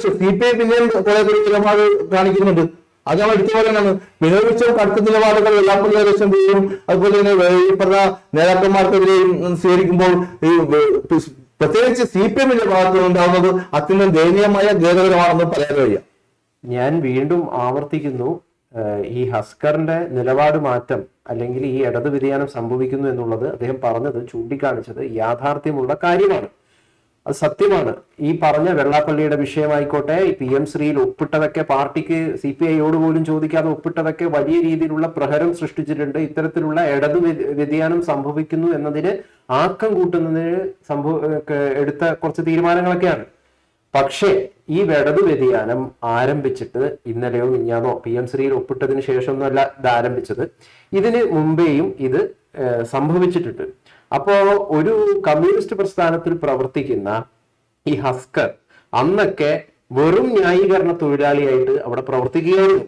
സി പി പിന്നെ കുറെ കൂടി നിലപാട് കാണിക്കുന്നുണ്ട്. അത് നമ്മൾ എടുത്തു പറയാനാണ് വിനോദിച്ചും കടുത്ത നിലപാടുകൾ വെള്ളാപ്പള്ളി നരേശന്റെയും അതുപോലെ തന്നെ വേ- ഈ പറഞ്ഞ നേതാക്കന്മാർക്കെതിരെയും സ്വീകരിക്കുമ്പോൾ ഈ പ്രത്യേകിച്ച് സി പി എമ്മിന്റെ ഭാഗത്ത് ഉണ്ടാകുന്നത് അത്യന്തം ദയനീയമായ ഖേദകരമാണെന്ന് പറയാൻ കഴിയാം. ഞാൻ വീണ്ടും ആവർത്തിക്കുന്നു. ഈ ഹസ്കറിന്റെ നിലപാട് മാറ്റം അല്ലെങ്കിൽ ഈ ഇടത് വ്യതിയാനം സംഭവിക്കുന്നു എന്നുള്ളത് അദ്ദേഹം പറഞ്ഞത് ചൂണ്ടിക്കാണിച്ചത് യാഥാർത്ഥ്യമുള്ള കാര്യമാണ്. അത് സത്യമാണ്. ഈ പറഞ്ഞ വെള്ളാപ്പള്ളിയുടെ വിഷയമായിക്കോട്ടെ പി എം ശ്രീയിൽ ഒപ്പിട്ടതൊക്കെ പാർട്ടിക്ക് സി പി ഐയോട് പോലും ചോദിക്കാതെ ഒപ്പിട്ടതൊക്കെ വലിയ രീതിയിലുള്ള പ്രഹരം സൃഷ്ടിച്ചിട്ടുണ്ട്. ഇത്തരത്തിലുള്ള ഇടത് വ്യതിയാനം സംഭവിക്കുന്നു എന്നതിന് ആക്കം കൂട്ടുന്നതിന് സംഭവ എടുത്ത കുറച്ച് തീരുമാനങ്ങളൊക്കെയാണ്. പക്ഷേ ഈ ഇടതു വ്യതിയാനം ആരംഭിച്ചിട്ട് ഇന്നലെയോ മിഞ്ഞാന്നോ പി എം ശ്രീയിൽ ഒപ്പിട്ടതിന് ശേഷമൊന്നുമല്ല ഇത് ആരംഭിച്ചത്. ഇതിന് മുമ്പേയും ഇത് സംഭവിച്ചിട്ടുണ്ട്. അപ്പോ ഒരു കമ്മ്യൂണിസ്റ്റ് പ്രസ്ഥാനത്തിൽ പ്രവർത്തിക്കുന്ന ഈ ഹസ്കർ അന്നൊക്കെ വെറും ന്യായീകരണ തൊഴിലാളിയായിട്ട് അവിടെ പ്രവർത്തിക്കുകയായിരുന്നു.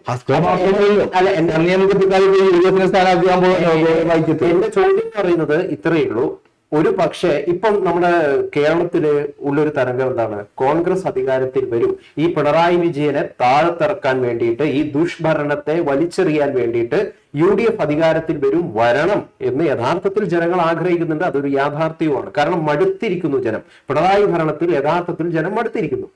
എന്റെ ചോദ്യം പറയുന്നത് ഇത്രയേ ഉള്ളൂ. ഒരു പക്ഷേ ഇപ്പം നമ്മുടെ കേരളത്തിൽ ഉള്ളൊരു തരംഗം എന്താണ്? കോൺഗ്രസ് അധികാരത്തിൽ വരും. ഈ പിണറായി വിജയനെ താഴെത്തിറക്കാൻ വേണ്ടിയിട്ട് ഈ ദുഷ്ഭരണത്തെ വലിച്ചെറിയാൻ വേണ്ടിയിട്ട് യു ഡി എഫ് അധികാരത്തിൽ വരും വരണം എന്ന് യഥാർത്ഥത്തിൽ ജനങ്ങൾ ആഗ്രഹിക്കുന്നുണ്ട്. അതൊരു യാഥാർത്ഥ്യവുമാണ്. കാരണം മടുത്തിരിക്കുന്നു ജനം. പിണറായി ഭരണത്തിൽ യഥാർത്ഥത്തിൽ ജനം മടുത്തിരിക്കുന്നു.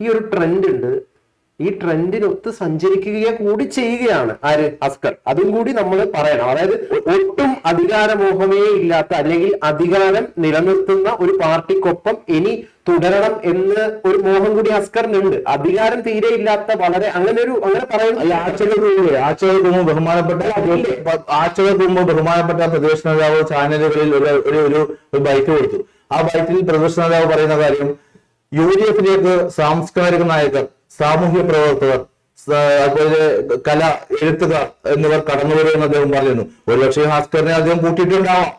ഈ ഒരു ട്രെൻഡ് ഉണ്ട്. ഈ ട്രെൻഡിനൊത്ത് സഞ്ചരിക്കുക കൂടി ചെയ്യുകയാണ് ആര്? അസ്കർ അതും കൂടി നമ്മൾ പറയണം. അതായത് ഒട്ടും അധികാരമോഹമേ ഇല്ലാത്ത അല്ലെങ്കിൽ അധികാരം നിലനിർത്തുന്ന ഒരു പാർട്ടിക്കൊപ്പം ഇനി തുടരണം എന്ന് ഒരു മോഹം കൂടി അസ്കറിനുണ്ട് അധികാരം തീരെ ഇല്ലാത്ത വളരെ അങ്ങനെ ഒരു അങ്ങനെ പറയുന്നു. ആഴ്ചകൾക്ക് മുമ്പ് ആഴ്ചകൾക്ക് മുമ്പ് ബഹുമാനപ്പെട്ട ആഴ്ചകൾക്ക് മുമ്പ് ബഹുമാനപ്പെട്ട പ്രതിപക്ഷ നേതാവ് ചാനലുകളിൽ ഒരു ഒരു ഒരു ബൈക്ക് കൊടുത്തു. ആ ബൈക്കിൽ പ്രതിപക്ഷ നേതാവ് പറയുന്ന കാര്യം യു ഡി എഫിലേക്ക് സാംസ്കാരിക നായകർ സാമൂഹ്യ പ്രവർത്തകർ അതുപോലെ കല എഴുത്തുകാർ എന്നിവർ കടന്നു വരുമെന്ന് അദ്ദേഹം പറയുന്നു. ഒരുപക്ഷെ ഹാസ്കറിനെ അദ്ദേഹം കൂട്ടിയിട്ടുണ്ടാവാം.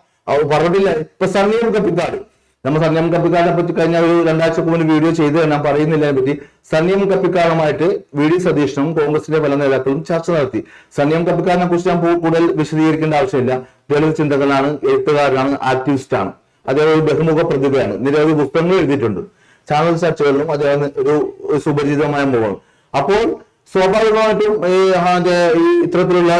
പറഞ്ഞില്ല ഇപ്പൊ സംയം കപ്പിക്കാട്. നമ്മൾ സംയം കപ്പിക്കാടിനെ പറ്റി കഴിഞ്ഞ ഒരു രണ്ടാഴ്ചക്ക് മുമ്പ് വീഡിയോ ചെയ്ത് ഞാൻ പറയുന്നില്ല പറ്റി. സണ്ണിയം കപ്പിക്കാടുമായിട്ട് വി. ഡി. സതീഷനും കോൺഗ്രസിന്റെ പല നേതാക്കളും ചർച്ച നടത്തി. സണ്ണിയം കപ്പിക്കാടിനെ കുറിച്ച് ഞാൻ കൂടുതൽ വിശദീകരിക്കേണ്ട ആവശ്യമില്ല. ദളിത് ചിന്തകനാണ് എഴുത്തുകാരനാണ് ആക്ടിവിസ്റ്റ് ആണ് അദ്ദേഹം ഒരു ബഹുമുഖ പ്രതിഭയാണ്. നിരവധി പുസ്തകങ്ങൾ എഴുതിയിട്ടുണ്ട്. ചാനൽ ചർച്ചകളിലും അദ്ദേഹം ഒരു സുപരിചിതമായ മുഖം. അപ്പോൾ സ്വാഭാവികമായിട്ടും ഈ ഇത്തരത്തിലുള്ള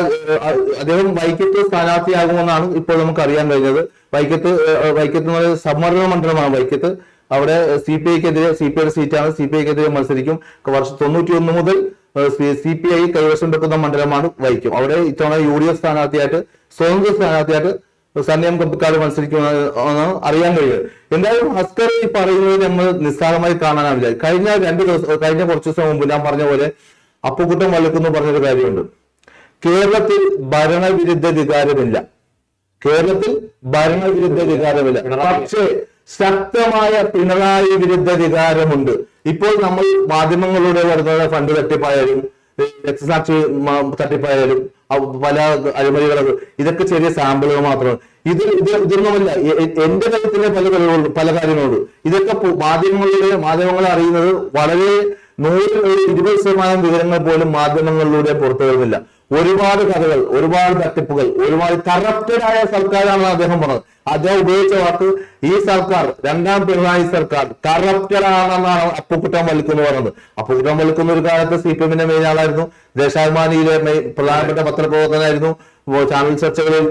അദ്ദേഹം വൈക്കത്ത് സ്ഥാനാർത്ഥിയാകുമെന്നാണ് ഇപ്പോൾ നമുക്ക് അറിയാൻ കഴിഞ്ഞത്. വൈക്കത്ത് വൈക്കത്ത് എന്ന് പറയുന്നത് സംവരണ മണ്ഡലമാണ് വൈക്കത്ത്. അവിടെ സി പി ഐക്കെതിരെ സി പി ഐയുടെ സീറ്റാണ്. സി പി ഐക്കെതിരെ മത്സരിക്കും. വർഷം തൊണ്ണൂറ്റിയൊന്ന് മുതൽ സി പി ഐ കൈവശം വെക്കുന്ന മണ്ഡലമാണ് വൈക്കം. അവിടെ ഇത്തവണ യു ഡി എഫ് സ്ഥാനാർത്ഥിയായിട്ട് സ്വതന്ത്ര സ്ഥാനാർത്ഥിയായിട്ട് സന്യം കപ്പിക്കാട് മത്സരിക്കുമെന്ന് അറിയാൻ കഴിയും. എന്തായാലും ഹസ്കർ ഈ പറയുന്നത് നമ്മൾ നിസ്സാരമായി കാണാനാവില്ല കഴിഞ്ഞ രണ്ട് ദിവസം കഴിഞ്ഞ കുറച്ച് ദിവസം മുമ്പ് ഞാൻ പറഞ്ഞ പോലെ അപ്പുകുട്ടം വലക്കുന്ന പറഞ്ഞൊരു കാര്യമുണ്ട്. കേരളത്തിൽ ഭരണവിരുദ്ധ വികാരമില്ല. കേരളത്തിൽ ഭരണവിരുദ്ധ വികാരമില്ല. പക്ഷേ ശക്തമായ പിണറായി വിരുദ്ധ വികാരമുണ്ട്. ഇപ്പോൾ നമ്മൾ മാധ്യമങ്ങളിലൂടെ വരുന്ന ഫണ്ട് തട്ടിപ്പായാലും രക്തസാക്ഷി തട്ടിപ്പായാലും പല അഴിമതികളൊക്കെ ഇതൊക്കെ ചെറിയ സാമ്പിളുകൾ മാത്രമാണ് ഇത് ഇത് ഇതൊന്നുമല്ല. എന്റെ തരത്തിലെ പല കഴിവുകളും പല കാര്യങ്ങളുണ്ട് ഇതൊക്കെ മാധ്യമങ്ങളിലൂടെ മാധ്യമങ്ങളെ അറിയുന്നത് വളരെ ഒരു ഇരുപത് ശതമാനം വിവരങ്ങൾ പോലും മാധ്യമങ്ങളിലൂടെ പുറത്തു വരുന്നില്ല ഒരുപാട് കഥകൾ ഒരുപാട് തട്ടിപ്പുകൾ ഒരുപാട് കറപ്റ്റഡായ സർക്കാരാണ് അദ്ദേഹം പറഞ്ഞത്. അദ്ദേഹം ഉപയോഗിച്ച വാക്ക് ഈ സർക്കാർ രണ്ടാം പിണറായി സർക്കാർ കറപ്റ്റഡ് ആണെന്നാണ് അപ്പുക്കുട്ടം വലിക്കുന്നു പറഞ്ഞത്. അപ്പുക്കുട്ടം വലിക്കുന്ന ഒരു കാലത്ത് സി പി എമ്മിന്റെ മെയിൻ ആളായിരുന്നു. ദേശാഭിമാനിയിലെ പ്രധാനപ്പെട്ട പത്രപ്രവർത്തകനായിരുന്നു. ഓ, ചാനൽ ചർച്ചകളിൽ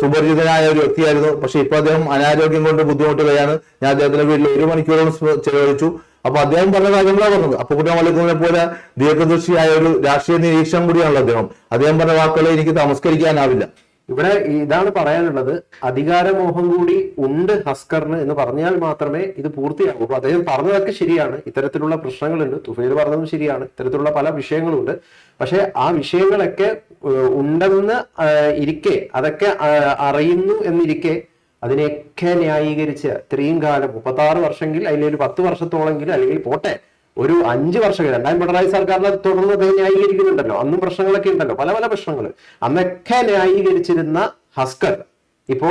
സുപരിചിതനായ ഒരു വ്യക്തിയായിരുന്നു. പക്ഷെ ഇപ്പൊ അദ്ദേഹം അനാരോഗ്യം കൊണ്ട് ബുദ്ധിമുട്ടുകയാണ്. ഞാൻ അദ്ദേഹത്തിന്റെ വീട്ടിൽ ഒരു മണിക്കൂറോളം ചെലവഴിച്ചു. അപ്പൊ അദ്ദേഹം പറഞ്ഞ കാര്യങ്ങളാണ് പറഞ്ഞത്. അപ്പൊ കുട്ടി വള്ളിക്കുന്നിനെ പോലെ ദീർഘദൃഷ്ടിയായ ഒരു രാഷ്ട്രീയ നിരീക്ഷണം കൂടിയാണല്ലോ അദ്ദേഹം. അദ്ദേഹം പറഞ്ഞ വാക്കുകളെ എനിക്ക് തമസ്കരിക്കാനാവില്ല. ഇവിടെ ഇതാണ് പറയാനുള്ളത്. അധികാരമോഹം കൂടി ഉണ്ട് ഹസ്കറിന് എന്ന് പറഞ്ഞാൽ മാത്രമേ ഇത് പൂർത്തിയാകൂ അപ്പൊ അദ്ദേഹം പറഞ്ഞതൊക്കെ ശരിയാണ്. ഇത്തരത്തിലുള്ള പ്രശ്നങ്ങളുണ്ട്. തുഫേൽ പറഞ്ഞതും ശരിയാണ്. ഇത്തരത്തിലുള്ള പല വിഷയങ്ങളുണ്ട്. പക്ഷെ ആ വിഷയങ്ങളൊക്കെ ഉണ്ടെന്ന് ഇരിക്കെ അതൊക്കെ അറിയുന്നു എന്നിരിക്കെ അതിനെയൊക്കെ ന്യായീകരിച്ച് ഇത്രയും കാലം മുപ്പത്തി ആറ് വർഷമെങ്കിൽ അതിലൊരു പത്ത് വർഷത്തോളെങ്കിൽ അല്ലെങ്കിൽ പോട്ടെ ഒരു അഞ്ച് വർഷം രണ്ടാം പിണറായി സർക്കാരിനെ തുടർന്ന് അദ്ദേഹം ന്യായീകരിക്കുന്നുണ്ടല്ലോ. അന്നും പ്രശ്നങ്ങളൊക്കെ ഉണ്ടല്ലോ പല പല പ്രശ്നങ്ങൾ അന്നൊക്കെ ന്യായീകരിച്ചിരുന്ന ഹസ്കർ ഇപ്പോ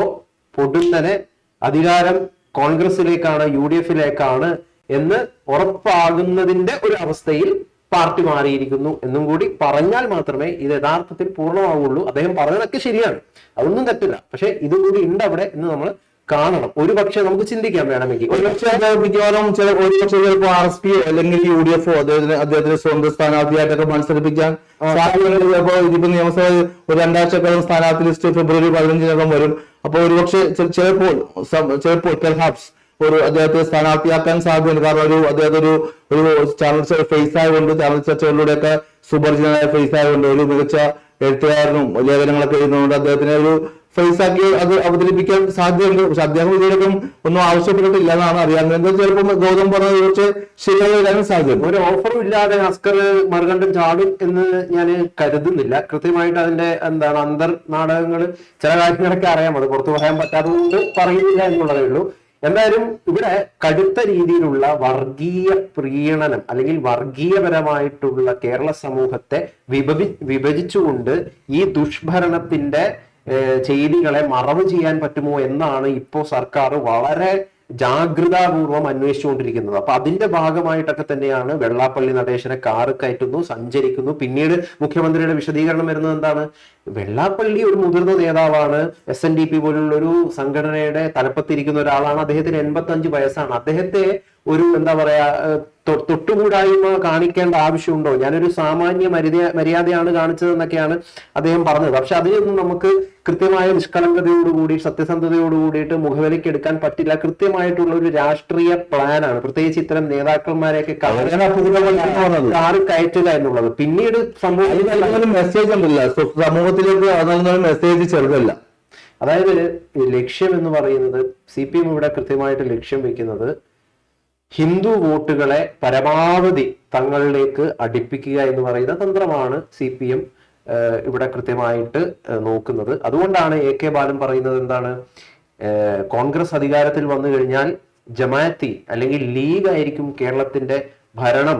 പൊടുന്നനെ അധികാരം കോൺഗ്രസിലേക്കാണ് യു ഡി എഫിലേക്കാണ് എന്ന് ഉറപ്പാകുന്നതിന്റെ ഒരു അവസ്ഥയിൽ പാർട്ടി മാറിയിരിക്കുന്നു എന്നും കൂടി പറഞ്ഞാൽ മാത്രമേ ഇത് യഥാർത്ഥത്തിൽ പൂർണമാവുള്ളൂ. അദ്ദേഹം പറഞ്ഞതൊക്കെ ശരിയാണ്. അതൊന്നും തെറ്റില്ല. പക്ഷെ ഇതും കൂടി ഉണ്ട് അവിടെ എന്ന് നമ്മൾ കാണണം. ഒരു പക്ഷെ നമുക്ക് ചിന്തിക്കാൻ വേണമെങ്കിൽ. ഒരു ഒരുപക്ഷെ മിക്കവാറും ചില ഒരുപക്ഷെ ചിലപ്പോൾ ആർ എസ് പി അല്ലെങ്കിൽ യു ഡി എഫ് അദ്ദേഹത്തിന് അദ്ദേഹത്തിന്റെ സ്വന്തം സ്ഥാനാർത്ഥിയായിട്ടൊക്കെ മത്സരിപ്പിക്കാൻ സാധ്യതകൾ ചിലപ്പോൾ ഇതിപ്പോ നിയമസഭ ഒരു രണ്ടാഴ്ചക്കാലം സ്ഥാനാർത്ഥി ലിസ്റ്റ് ഫെബ്രുവരി പതിനഞ്ചിനകം വരും. അപ്പൊ ഒരുപക്ഷെ ചിലപ്പോൾ ചിലപ്പോൾ പെർഹാപ്സ് ഒരു അദ്ദേഹത്തെ സ്ഥാനാർത്ഥിയാക്കാൻ സാധ്യതയുണ്ട്. കാരണം ഒരു അദ്ദേഹത്തെ ഒരു ഒരു ചാനൽ ഫേസ് ആയതുകൊണ്ട് ചാനൽ ചർച്ചകളിലൂടെയൊക്കെ സുപരിചിതനായ ഫേസ് ആയതുകൊണ്ട് ഒരു മികച്ച എഴുത്തുകാരനും ലേഖനങ്ങളൊക്കെ എഴുതുന്നതുകൊണ്ട് അദ്ദേഹത്തിന് ഒരു ഫേസ് ആക്കി അത് അവതരിപ്പിക്കാൻ സാധ്യതയുണ്ട്. പക്ഷെ അദ്ദേഹം ഇതിലൊന്നും ഒന്നും ആവശ്യപ്പെട്ടിട്ടില്ല എന്നാണ് അറിയാവുന്നത്. എന്താ ചിലപ്പോൾ ഗൗതം പറഞ്ഞത് കുറച്ച് ശരിയായി വരാനും സാധ്യത ഒരു ഓഫറും ഇല്ലാതെ അസ്കർ മറുകണ്ഠം ചാടും എന്ന് ഞാൻ കരുതുന്നില്ല. കൃത്യമായിട്ട് അതിന്റെ എന്താണ് അന്തർ നാടകങ്ങൾ ചില കാര്യങ്ങളൊക്കെ അറിയാം അത് പുറത്തു പറയാൻ പറ്റാത്തതുകൊണ്ട് പറയുന്നില്ല എന്നുള്ളതേ ഉള്ളൂ. എന്തായാലും ഇവിടെ കടുത്ത രീതിയിലുള്ള വർഗീയ പ്രീണനം അല്ലെങ്കിൽ വർഗീയപരമായിട്ടുള്ള കേരള സമൂഹത്തെ വിഭജി വിഭജിച്ചുകൊണ്ട് ഈ ദുഷ്ഭരണത്തിന്റെ ചെയ്തികളെ മറവ് ചെയ്യാൻ പറ്റുമോ എന്നാണ് ഇപ്പോൾ സർക്കാർ വളരെ ജാഗ്രതാപൂർവം അന്വേഷിച്ചുകൊണ്ടിരിക്കുന്നത്. അപ്പൊ അതിന്റെ ഭാഗമായിട്ടൊക്കെ തന്നെയാണ് വെള്ളാപ്പള്ളി നടേശനെ കാറ് കയറ്റുന്നു സഞ്ചരിക്കുന്നു. പിന്നീട് മുഖ്യമന്ത്രിയുടെ വിശദീകരണം വരുന്നത് എന്താണ്? വെള്ളാപ്പള്ളി ഒരു മുതിർന്ന നേതാവാണ്. എസ് എൻ ഡി പി പോലുള്ള ഒരു സംഘടനയുടെ തലപ്പത്തിരിക്കുന്ന ഒരാളാണ്. അദ്ദേഹത്തിന് എൺപത്തി അഞ്ച് വയസ്സാണ്. അദ്ദേഹത്തെ ഒരു എന്താ പറയാ തൊട്ടുകൂടായ്മ കാണിക്കേണ്ട ആവശ്യമുണ്ടോ? ഞാനൊരു സാമാന്യ മര്യാദ മര്യാദയാണ് കാണിച്ചതെന്നൊക്കെയാണ് അദ്ദേഹം പറഞ്ഞത്. പക്ഷെ അതിനൊന്നും നമുക്ക് കൃത്യമായ നിഷ്കളങ്കതയോടുകൂടി സത്യസന്ധതയോട് കൂടിയിട്ട് മുഖവിലയ്ക്ക് എടുക്കാൻ പറ്റില്ല. കൃത്യമായിട്ടുള്ള ഒരു രാഷ്ട്രീയ പ്ലാനാണ്. പ്രത്യേകിച്ച് ഇത്തരം നേതാക്കന്മാരെയൊക്കെ. കാറ് കയറ്റുക എന്നുള്ളത്. പിന്നീട് മെസ്സേജ് ഉണ്ടല്ല. സമൂഹത്തിലേക്ക് മെസ്സേജ് ചെറുതല്ല. അതായത് ലക്ഷ്യം എന്ന് പറയുന്നത് സി പി എം ഇവിടെ കൃത്യമായിട്ട് ലക്ഷ്യം വെക്കുന്നത് ഹിന്ദു വോട്ടുകളെ പരമാവധി തങ്ങളിലേക്ക് അടുപ്പിക്കുക എന്ന് പറയുന്ന തന്ത്രമാണ് സി പി എം ഇവിടെ കൃത്യമായിട്ട് നോക്കുന്നത്. അതുകൊണ്ടാണ് എ കെ ബാലൻ പറയുന്നത് എന്താണ്? കോൺഗ്രസ് അധികാരത്തിൽ വന്നു കഴിഞ്ഞാൽ ജമാഅത്തി അല്ലെങ്കിൽ ലീഗ് ആയിരിക്കും കേരളത്തിന്റെ ഭരണം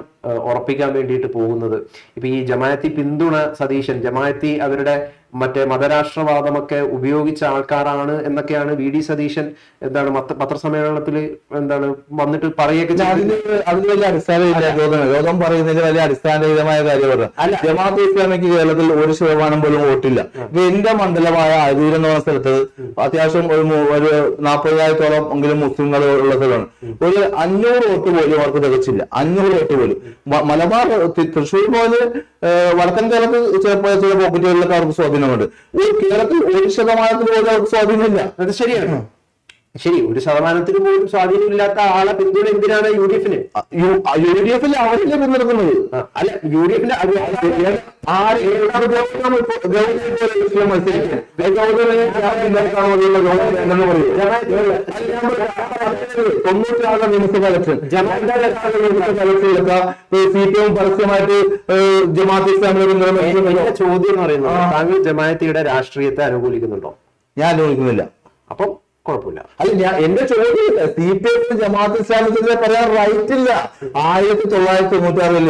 ഉറപ്പിക്കാൻ വേണ്ടിയിട്ട് പോകുന്നത്. ഇപ്പൊ ഈ ജമാഅത്തി പിന്തുണ സതീശൻ ജമാഅത്തി അവരുടെ മറ്റേ മതരാഷ്ട്രവാദമൊക്കെ ഉപയോഗിച്ച ആൾക്കാരാണ് എന്നൊക്കെയാണ് വി ഡി സതീശൻ എന്താണ് പത്രസമ്മേളനത്തിൽ എന്താണ് വന്നിട്ട് പറയുകയൊക്കെ അതിന് വലിയ അടിസ്ഥാനമില്ല പറയുന്നതിന് വലിയ അടിസ്ഥാനരഹിതമായ കാര്യമാണ്. അല്ല. ജമാഅത്ത് ഇസ്ലാമിക്ക് കേരളത്തിൽ ഒരു ശതമാനം പോലും വോട്ടില്ല. എന്റെ മണ്ഡലമായ അരൂർ എന്ന് പറഞ്ഞ സ്ഥലത്ത് അത്യാവശ്യം ഒരു ഒരു നാൽപ്പതിനായിരത്തോളം എങ്കിലും മുസ്ലിങ്ങൾ ഉള്ള സ്ഥലമാണ്. ഒരു അഞ്ഞൂറ് വോട്ട് പോലും അവർക്ക് തികച്ചില്ല. അഞ്ഞൂറ് വോട്ട് പോലും. മലബാർ തൃശ്ശൂർ പോലെ വടക്കൻ കേരളത്തിൽ ചില പോക്കറ്റുകളിലൊക്കെ അവർക്ക് സ്വാധീനമുണ്ട് ഒരു കേരളത്തിൽ ഒരു ശതമാനത്തിൽ പോലും അവർക്ക് സ്വാധീനമില്ല. അത് ശരിയാണ്. ശരി ഒരു ശതമാനത്തിന് പോലും സ്വാധീനമില്ലാത്ത ആളെ പിന്തുണ എന്തിനാണ് യു ഡി എഫിന് യു ഡി എഫിൽ അവരല്ലേ പിന്തുണക്കുന്നത് അല്ല യു ഡി എഫിന്റെ നിയമസഭ ഇലക്ഷൻ. നിയമസഭ ഇലക്ഷനിലൊക്കെ സി പി എം പരസ്യമായിട്ട് ജമാഅത്ത് ചോദ്യം എന്ന് പറയുന്നത് താങ്കൾ ജമാഅത്തിയുടെ രാഷ്ട്രീയത്തെ അനുകൂലിക്കുന്നുണ്ടോ? ഞാൻ അനുകൂലിക്കുന്നില്ല. അപ്പം കുഴപ്പമില്ല. അല്ല ഞാൻ എന്റെ ചോദ്യം സി പി എഫ് ജമാഅത്ത് ഇസ്ലാമിക്കെതിരെ പറയാൻ റൈറ്റ് ഇല്ല. ആയിരത്തി തൊള്ളായിരത്തി തൊണ്ണൂറ്റി ആറിൽ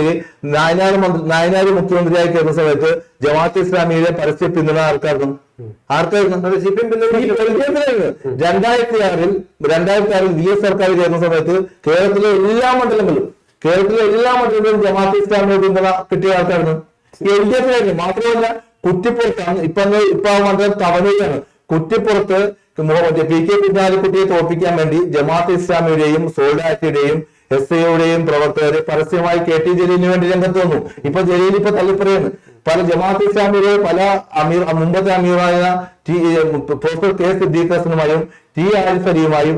നായനാർ മന്ത്രി നായനാർ മുഖ്യമന്ത്രിയായി കയറുന്ന സമയത്ത് ജമാഅത്ത് ഇസ്ലാമിയുടെ പരസ്യ പിന്തുണ ആർക്കായിരുന്നു? ആർക്കായിരുന്നു? C P M. രണ്ടായിരത്തി ആറിൽ രണ്ടായിരത്തി ആറിൽ വി എസ് സർക്കാർ ചേർന്ന സമയത്ത് കേരളത്തിലെ എല്ലാ മണ്ഡലങ്ങളിലും കേരളത്തിലെ എല്ലാ മണ്ഡലങ്ങളിലും ജമാഅത്ത് ഇസ്ലാമിയുടെ പിന്തുണ കിട്ടിയ ആൾക്കായിരുന്നു എൽ ഡി എഫിലായിരുന്നു. മാത്രമല്ല കുറ്റിപ്പുറത്താണ്. ഇപ്പൊ ഇപ്പൊ ആ മണ്ഡലം തവണയാണ് കുറ്റിപ്പുറത്ത് മോ- മറ്റേ പി കെ കുഞ്ഞാലിക്കുട്ടിയെ തോൽപ്പിക്കാൻ വേണ്ടി ജമാഅത്ത് ഇസ്ലാമിയുടെയും സോൾഡാറ്റിയുടെയും എസ് ഐയുടെയും പ്രവർത്തകർ പരസ്യമായി കെ ടി ജലീലിന് വേണ്ടി രംഗത്ത് വന്നു. ഇപ്പൊ ജലീൽ ഇപ്പൊ തള്ളിപ്പറയാണ്. പല ജമാഅത്ത് ഇസ്ലാമിയുടെ പല അമീർ മുമ്പത്തെ അമീറായ T professor K Siddique T ആരിഫലിയുമായും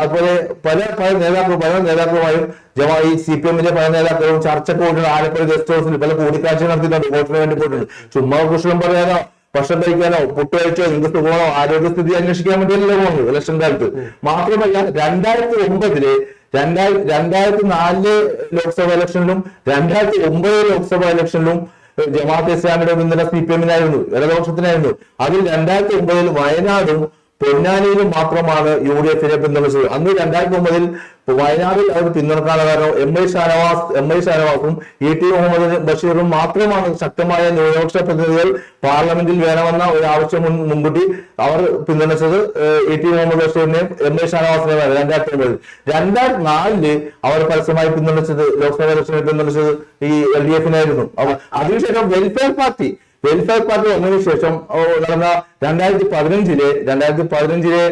അതുപോലെ പല പല നേതാക്കളും പല നേതാക്കളുമായും ജമാ ഈ സി പി എമ്മിന്റെ പല നേതാക്കളും ചർച്ചക്ക് പോയിട്ടുണ്ട്. ആലപ്പുഴ ഗസ്റ്റ് ഹൗസിൽ പല കൂടിക്കാഴ്ച നടത്തിയിട്ടുണ്ട്. വോട്ടിന് വേണ്ടി പോയിട്ടുണ്ട്. ചുമ്മാ കുഷ്ണം പറയാനോ? ഭക്ഷണം കഴിക്കാനോ പുട്ട് കഴിച്ചോ എന്ത് സുഖമാണോ ആരോഗ്യസ്ഥിതി അന്വേഷിക്കാൻ വേണ്ടിയല്ലേ പോകുന്നത് ഇലക്ഷൻ കാലത്ത്. മാത്രമല്ല രണ്ടായിരത്തി ഒമ്പതിൽ രണ്ടായിരത്തി രണ്ടായിരത്തി നാലിൽ ലോക്സഭ ഇലക്ഷനിലും രണ്ടായിരത്തി ഒമ്പത് ലോക്സഭ ഇലക്ഷനിലും ജമാഅത്ത് ഇസ്ലാമിയുടെ പിന്തുണ സി പി എമ്മിനായിരുന്നു ഇടതുപക്ഷത്തിനായിരുന്നു. അതിൽ രണ്ടായിരത്തി ഒമ്പതിൽ വയനാടും പൊന്നാനിയിലും മാത്രമാണ് യു ഡി എഫിനെ പിന്തുണച്ചത്. അന്ന് രണ്ടായിരത്തി ഒമ്പതിൽ വയനാടിൽ അവർ പിന്തുണക്കാൻ കാരണം M I Shanavas M I ഷാനവാസും E T Muhammad ബഷീറും മാത്രമാണ് ശക്തമായ ന്യൂനപക്ഷ പ്രതിനിധികൾ പാർലമെന്റിൽ വേണമെന്ന ഒരു ആവശ്യം മുൻ- മുൻകൂട്ടി അവർ പിന്തുണച്ചത് ഇ ടി മുഹമ്മദ് ബഷീറിനെയും എം ഐ ഷാനവാസിനെയും രണ്ടായിരത്തി ഒമ്പതിൽ. രണ്ടായിരത്തി നാലിൽ അവർ പരസ്യമായി പിന്തുണച്ചത് ലോക്സഭാ ഇലക്ഷനെ പിന്തുണച്ചത് ഈ എൽ ഡി എഫിനായിരുന്നു. അതിനുശേഷം വെൽഫെയർ പാർട്ടി വെൽഫെയർ പാർട്ടി വന്നതിന് ശേഷം നടന്ന രണ്ടായിരത്തി പതിനഞ്ചിലെ രണ്ടായിരത്തി പതിനഞ്ചിലെ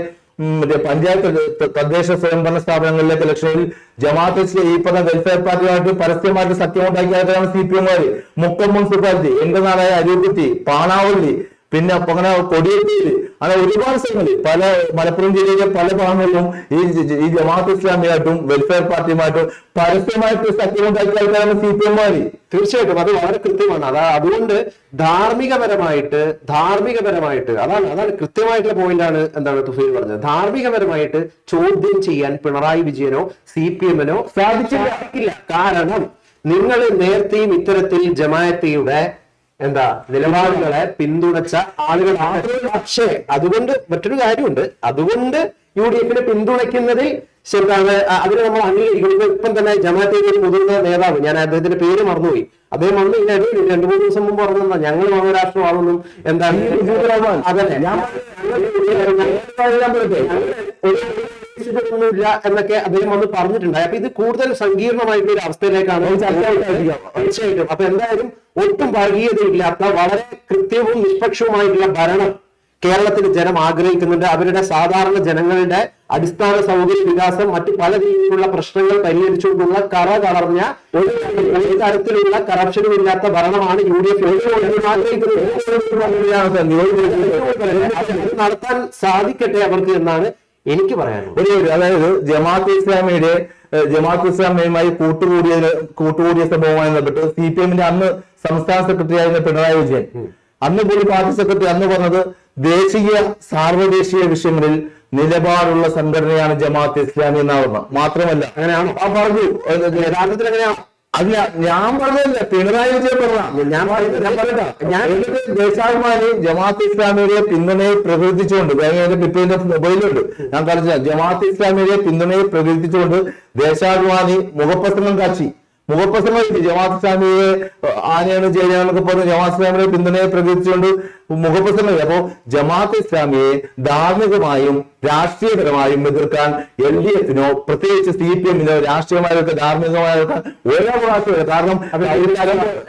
മറ്റേ പഞ്ചായത്ത് തദ്ദേശ സ്വയംഭരണ സ്ഥാപനങ്ങളിലെ ഇലക്ഷനിൽ ജമാഅത്ത് ഈ പറഞ്ഞ വെൽഫെയർ പാർട്ടിയുമായിട്ട് പരസ്യമായിട്ട് സഖ്യമുണ്ടാക്കിയതാണ് സി പി എമ്മുകാർ മുക്കം മുനിസിപ്പാലിറ്റി എന്റെ നാടായ അരൂപത്തി പാണാവള്ളി പിന്നെ അങ്ങനെ കൊടിയേറ്റിയിൽ അങ്ങനെ ഒരുപാട് സ്ഥലങ്ങളിൽ പല മലപ്പുറം ജില്ലയിലെ പല ഭാഗങ്ങളിലും ഈ ഈ ജമാഅത്ത് ഇസ്ലാമിയായിട്ടും വെൽഫെയർ പാർട്ടിയുമായിട്ടും പരസ്യമായിട്ട് സഖ്യമുണ്ടാക്കിയ ആൾക്കാരാണ് സി പി എമ്മുകാർ തീർച്ചയായിട്ടും. അത് വളരെ കൃത്യമാണ്. അതാ അതുകൊണ്ട് ധാർമ്മികപരമായിട്ട് ധാർമ്മികപരമായിട്ട് അതാണ് അതാണ് കൃത്യമായിട്ടുള്ള പോയിന്റാണ് എന്താണ് തുഫീൽ പറഞ്ഞത്. ധാർമ്മികപരമായിട്ട് ചോദ്യം ചെയ്യാൻ പിണറായി വിജയനോ സി പി എമ്മിനോ സാധിച്ചില്ല കാരണം നിങ്ങൾ നേരത്തെയും ഇത്തരത്തിൽ ജമാഅത്തിയുടെ എന്താ നിലപാടുകളെ പിന്തുണച്ച ആളുകളാണ് പക്ഷേ അതുകൊണ്ട് മറ്റൊരു കാര്യമുണ്ട് അതുകൊണ്ട് യു ഡി എഫിനെ പിന്തുണയ്ക്കുന്നതിൽ ശരിയാണ് അതിന് നമ്മൾ അംഗീകരിക്കുന്നത് ഇപ്പൊ തന്നെ ജമാഅത്തിന്റെ ഒരു മുതിർന്ന നേതാവ് ഞാൻ അദ്ദേഹത്തിന്റെ പേര് മറന്നുപോയി അദ്ദേഹം വന്നു ഇത് രണ്ടു മൂന്ന് ദിവസം മുമ്പ് പറഞ്ഞാ ഞങ്ങൾ മതരാഷ്ട്രവാദമൊന്നും എന്താണ് അതന്നെ ഒന്നുമില്ല എന്നൊക്കെ അദ്ദേഹം വന്ന് പറഞ്ഞിട്ടുണ്ടായി. അപ്പൊ ഇത് കൂടുതൽ സങ്കീർണമായിട്ടുള്ള ഒരു അവസ്ഥയിലേക്കാണ് തീർച്ചയായിട്ടും. അപ്പൊ എന്തായാലും ഒട്ടും വർഗീയതയില്ലാത്ത വളരെ കൃത്യവും നിഷ്പക്ഷവുമായിട്ടുള്ള ഭരണം കേരളത്തിലെ ജനം ആഗ്രഹിക്കുന്നുണ്ട്. അവരുടെ സാധാരണ ജനങ്ങളുടെ അടിസ്ഥാന സൗകര്യ വികാസം മറ്റ് പല രീതിയിലുള്ള പ്രശ്നങ്ങൾ പരിഹരിച്ചുകൊണ്ടുള്ള കറ കളർഞ്ഞ ഒരു തരത്തിലുള്ള കറപ്ഷനും ഇല്ലാത്ത ഭരണമാണ് യു ഡി എഫ് ആഗ്രഹിക്കുന്നത് നടത്താൻ സാധിക്കട്ടെ അവർക്ക് എന്നാണ് എനിക്ക് പറയാനുള്ളത്. ഒരു അതായത് ജമാഅത്ത് ഇസ്ലാമിയുടെ ജമാഅത്ത് ഇസ്ലാമിയുമായി കൂട്ടുകൂടിയ കൂട്ടുകൂടിയ സംഭവവുമായി ബന്ധപ്പെട്ട് സി പി എമ്മിന്റെ അന്ന് സംസ്ഥാന സെക്രട്ടറി ആയിരുന്ന പിണറായി വിജയൻ അന്ന് പോലും പാർട്ടി സെക്രട്ടറി അന്ന് പറഞ്ഞത് ദേശീയ സാർവദേശീയ വിഷയങ്ങളിൽ നിലപാടുള്ള സംഘടനയാണ് ജമാഅത്ത് ഇസ്ലാമി എന്നാ പറഞ്ഞത് മാത്രമല്ല അങ്ങനെയാണോ? ആ പറഞ്ഞു. യഥാർത്ഥത്തിൽ എങ്ങനെയാണ് അത് ഞാൻ- പറഞ്ഞല്ല പിണറായി വിജയൻ പറഞ്ഞ ഞാൻ ഞാൻ ഞാൻ- എന്നിട്ട് ദേശാഭിമാനി ജമാഅത്ത് ഇസ്ലാമിയുടെ പിന്തുണയെ പ്രകീർത്തിച്ചുകൊണ്ട് വേറെ പിറ്റേന്റെ മൊബൈലുണ്ട് ഞാൻ പറഞ്ഞ ജമാഅത്ത് ഇസ്ലാമിയുടെ പിന്തുണയെ പ്രകീർത്തിച്ചുകൊണ്ട് ദേശാഭിമാനി മുഖപത്രം കാച്ചി. മുഖപ്രസംഗം എഴുതി. ജമാഅത്ത് ഇസ്ലാമിയെ ആനയാണ് ചേരാന്നൊക്കെ പറഞ്ഞ് ജമാഅത്ത് ഇസ്ലാമിയുടെ പിന്തുണയെ പ്രകീർത്തിച്ചുകൊണ്ട് മുഖപ്രസംഗം എഴുതി. അപ്പോ ജമാഅത്ത് ഇസ്ലാമിയെ ധാർമ്മികമായും രാഷ്ട്രീയപരമായും എതിർക്കാൻ എൽ ഡി എഫിനോ പ്രത്യേകിച്ച് സി പി എമ്മിനോ രാഷ്ട്രീയമായൊക്കെ ധാർമ്മികമായൊക്കെ ഒരവകാശമില്ല കാരണം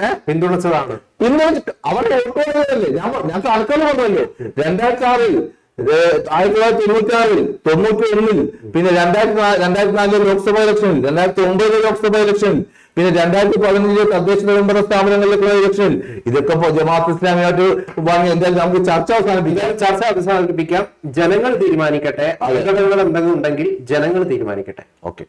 ഏഹ് പിന്തുണച്ചതാണ് പിന്നെ അവരുടെ ഓട്ടോയല്ലേ ഞാൻ ഞാൻ കണക്കുകൾ പറഞ്ഞല്ലോ രണ്ടായിരത്തി ആറിൽ ആയിരത്തി തൊള്ളായിരത്തി തൊണ്ണൂറ്റി ആറിൽ തൊണ്ണൂറ്റി ഒന്നിൽ പിന്നെ രണ്ടായിരത്തി രണ്ടായിരത്തി നാലിലെ ലോക്സഭാ ഇലക്ഷനിൽ രണ്ടായിരത്തി ഒമ്പതിലെ ലോക്സഭാ ഇലക്ഷനിൽ പിന്നെ രണ്ടായിരത്തി പതിനഞ്ചിലെ തദ്ദേശ സ്വയംഭരണ സ്ഥാപനങ്ങളിലേക്കുള്ള ഇലക്ഷനിൽ ഇതൊക്കെ ജമാഅത്ത് ഇസ്ലാമിയായിട്ട് വാങ്ങി എന്തായാലും നമുക്ക് ചർച്ച അവസാനിപ്പിക്കാം. ചർച്ച അവസാനിപ്പിക്കാം. ജനങ്ങൾ തീരുമാനിക്കട്ടെ. അവരുടെ എന്തെങ്കിലും ഉണ്ടെങ്കിൽ ജനങ്ങൾ തീരുമാനിക്കട്ടെ. ഓക്കെ.